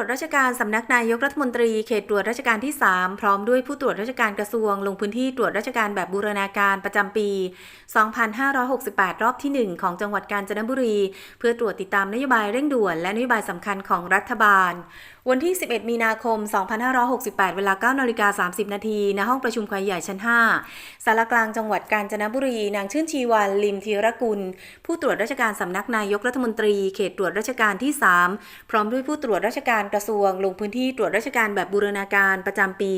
ตรวจราชการสำนักนายกรัฐมนตรีเขตตรวจราชการที่ 3 พร้อมด้วยผู้ตรวจราชการกระทรวง ลงพื้นที่ตรวจราชการแบบบูรณาการประจำปี 2568 รอบที่ 1 ของจังหวัดกาญจนบุรี เพื่อตรวจติดตามนโยบายเร่งด่วนและนโยบายสำคัญของรัฐบาล วันที่ 11 มีนาคม 2568 เวลา9นาฬิกา30 นาทีณห้องประชุมควายใหญ่ชั้น 5 สารกลางจังหวัดกาญจนบุรี นางชื่นชีวันลิมธีรกุล ผู้ตรวจราชการสำนักนายกรัฐมนตรีเขตตรวจราชการที่ 3 พร้อมด้วยผู้ตรวจราชการกระทรวง ลงพื้นที่ตรวจราชการแบบบูรณาการประจำปี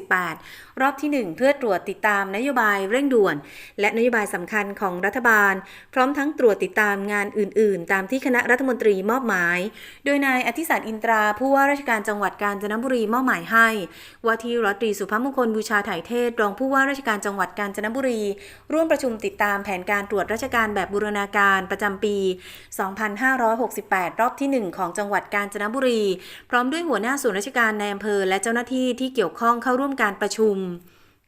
2568 รอบที่ 1 เพื่อตรวจติดตามนโยบายเร่งด่วน และนโยบายสำคัญของรัฐบาล พร้อมทั้งตรวจติดตามงานอื่น ๆ ตามที่คณะรัฐมนตรีมอบหมาย โดยนายอธิสารอินตราผู้ว่าราชการจังหวัดกาญจนบุรีมอบหมายให้ว่าที่ร้อยตรีสุภาพมงคลบูชาถ่ายเทศ รองผู้ว่าราชการจังหวัดกาญจนบุรี ร่วมประชุมติดตามแผนการตรวจราชการแบบบูรณาการประจำปี 2568 รอบที่ 1 ของจังหวัดกาญจนบุรี พร้อมด้วยหัวหน้าส่วนราชการในอำเภอ และเจ้าหน้าที่ที่เกี่ยวข้องเข้าร่วมการประชุม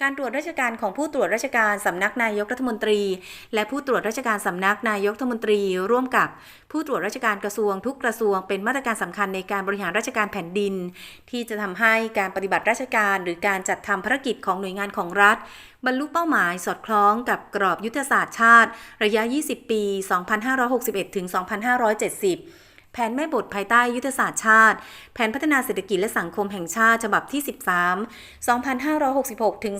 การตรวจราชการของผู้ตรวจราชการสำนักนายกรัฐมนตรี และผู้ตรวจราชการสำนักนายกรัฐมนตรี ร่วมกับผู้ตรวจราชการกระทรวงทุกกระทรวงเป็นมาตรการสำคัญในการบริหารราชการแผ่นดิน ที่จะทำให้การปฏิบัติราชการ หรือการจัดทำภารกิจของหน่วยงานของรัฐ บรรลุเป้าหมายสอดคล้องกับกรอบยุทธศาสตร์ชาติ ระยะ 20 ปี 2561ถึง2570 แผนแม่บทภายใต้ยุทธศาสตร์ชาติ แผนพัฒนาเศรษฐกิจและสังคมแห่งชาติฉบับที่ 13 2566 ถึง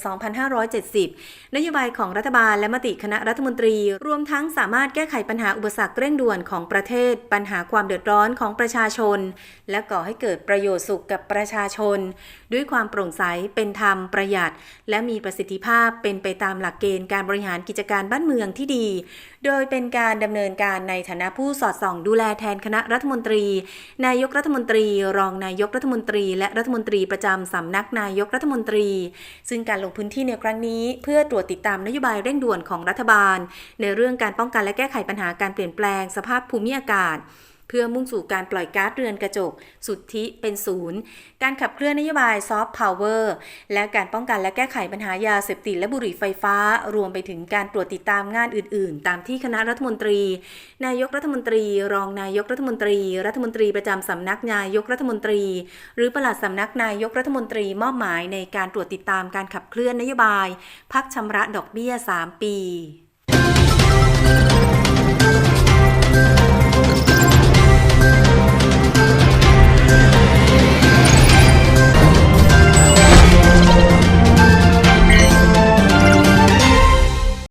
2570 นโยบายของรัฐบาลและมติคณะรัฐมนตรี รวมทั้งสามารถแก้ไขปัญหาอุปสรรคเร่งด่วนของประเทศ ปัญหาความเดือดร้อนของประชาชน และก่อให้เกิดประโยชน์สุขกับประชาชน ด้วยความโปร่งใสเป็นธรรมประหยัด และมีประสิทธิภาพเป็นไปตามหลักเกณฑ์การบริหารกิจการบ้านเมืองที่ดี โดยเป็นการดำเนินการในฐานะผู้สอดส่องดูแลแทนคณะรัฐมนตรี นายกรัฐมนตรี รองนายกรัฐมนตรี และรัฐมนตรีประจำสำนักนายกรัฐมนตรี ซึ่งการลงพื้นที่ในครั้งนี้เพื่อตรวจติดตามนโยบายเร่งด่วนของรัฐบาล ในเรื่องการป้องกันและแก้ไขปัญหาการเปลี่ยนแปลงสภาพภูมิอากาศ เพื่อมุ่งสู่การปล่อยก๊าซเรือนกระจก สุทธิเป็นศูนย์ การขับเคลื่อนนโยบายซอฟต์พาวเวอร์และการป้องกันและแก้ไขปัญหายาเสพติดและบุหรี่ไฟฟ้า รวมไปถึงการตรวจติดตามงานอื่น ๆ ตามที่คณะรัฐมนตรี นายกรัฐมนตรี รองนายกรัฐมนตรี รัฐมนตรีประจำสำนักนายกรัฐมนตรี หรือปลัดสำนักนายกรัฐมนตรีมอบหมายในการตรวจติดตามการขับเคลื่อนนโยบาย พักชำระดอกเบี้ย 3 ปี